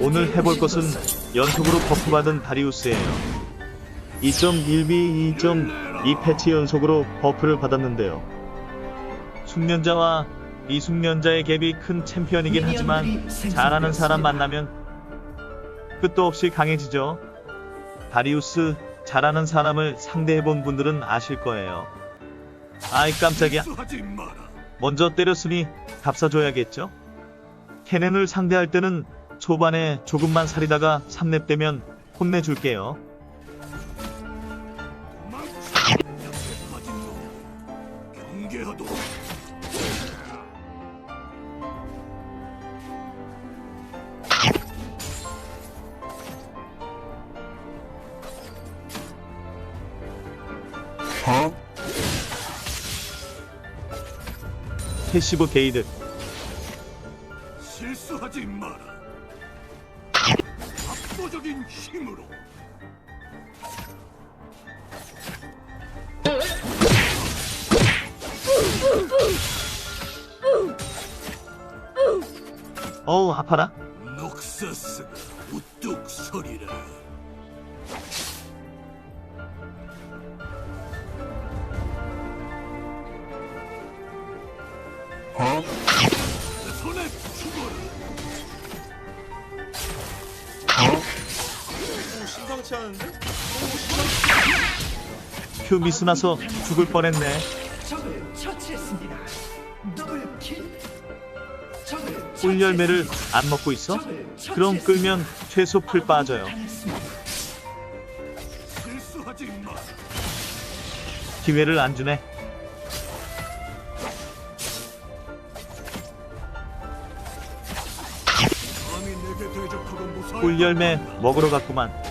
오늘 해볼 것은 연속으로 버프받은 다리우스예요. 2.1B, 2.2 패치 연속으로 버프를 받았는데요. 숙련자와 미숙련자의 갭이 큰 챔피언이긴 하지만 잘하는 사람 만나면 끝도 없이 강해지죠. 다리우스 잘하는 사람을 상대해본 분들은 아실 거예요. 아이 깜짝이야. 먼저 때렸으니 값사줘야겠죠? 케넨을 상대할 때는 초반에 조금만 살이다가 3렙 되면 혼내줄게요. 패시브 게이드. 힘으로. 어우 아파라. 녹서스가 우뚝 서리라. 심상치 않은데? 큐 미스 나서 죽을 뻔했네. 적을 처치했습니다. 더블 킬. 적을 꿀 열매를 안 먹고 있어? 그럼 끌면 최소 풀 빠져요. 실수하지 마라. 기회를 안 주네. 감히 내게 대적하고 무사히 꿀 열매 먹으러 갔구만.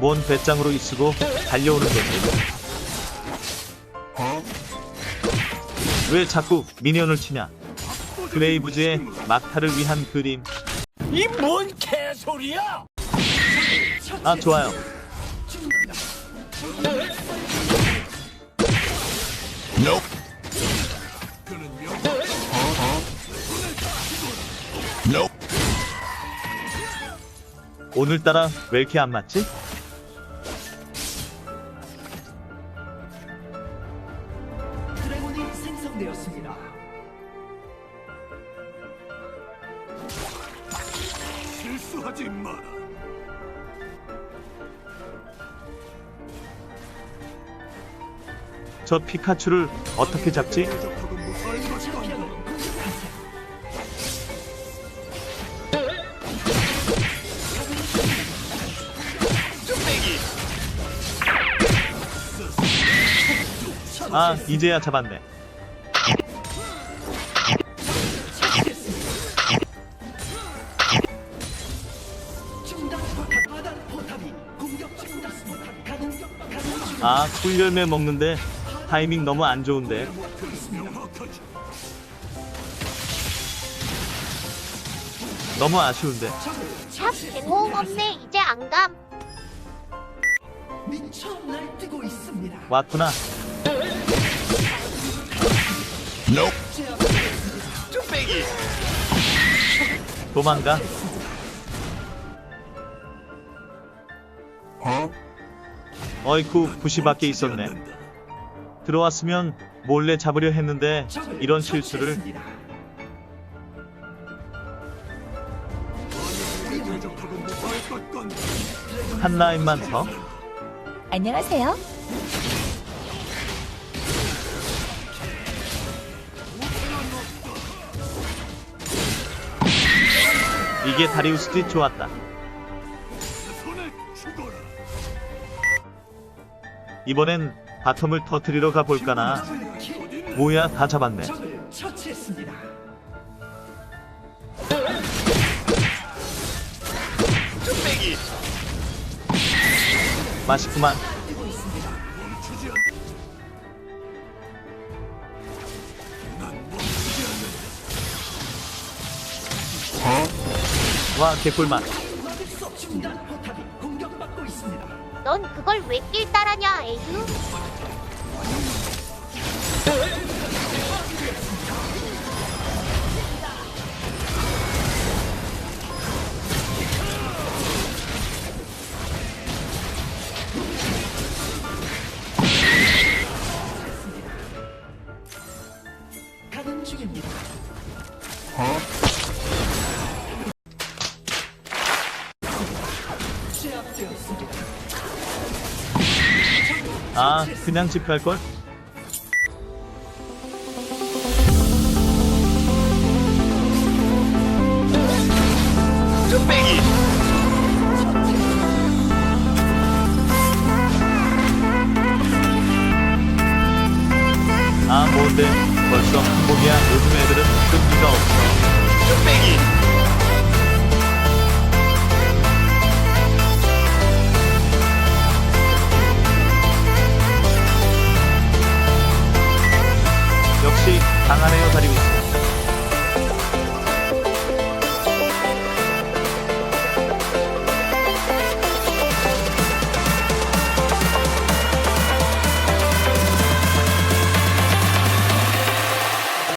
뭔 배짱으로 있으고 달려오는 거지. 왜 자꾸 미니언을 치냐? 그레이브즈의 막타를 위한 그림. 이 뭔 개소리야! 아 좋아요. 오늘따라 왜 이렇게 안 맞지? 드래곤이 생성되었습니다. 실수하지 마라. 저 피카츄를 어떻게 잡지? 아 이제야 잡았네. 아 꿀열매 먹는데 타이밍 너무 안 좋은데. 너무 아쉬운데. 샵 개모험 없네 이제 안 감. 미쳐 날뛰고 있습니다. 왔구나. 뚝배기! 도망가. 어이쿠 굿이 밖에 있었네. 들어왔으면 몰래 잡으려 했는데 이런 실수를. 한 라인만 더. 안녕하세요. 이게 다리우스지 좋았다. 이번엔 바텀을 터트리러 가볼까나. 뭐야 다 잡았네. 맛있구만. 와 개꿀맛 넌 그걸 왜 길 따라냐 에휴 가는 중입니다. 어? 아, 그냥 집할걸? 뚝배기 아, 뭔데? 벌써 한복이야. 요즘 애들은 끈기가 없어. 뚝배기 역시 강하네요, 다리우스.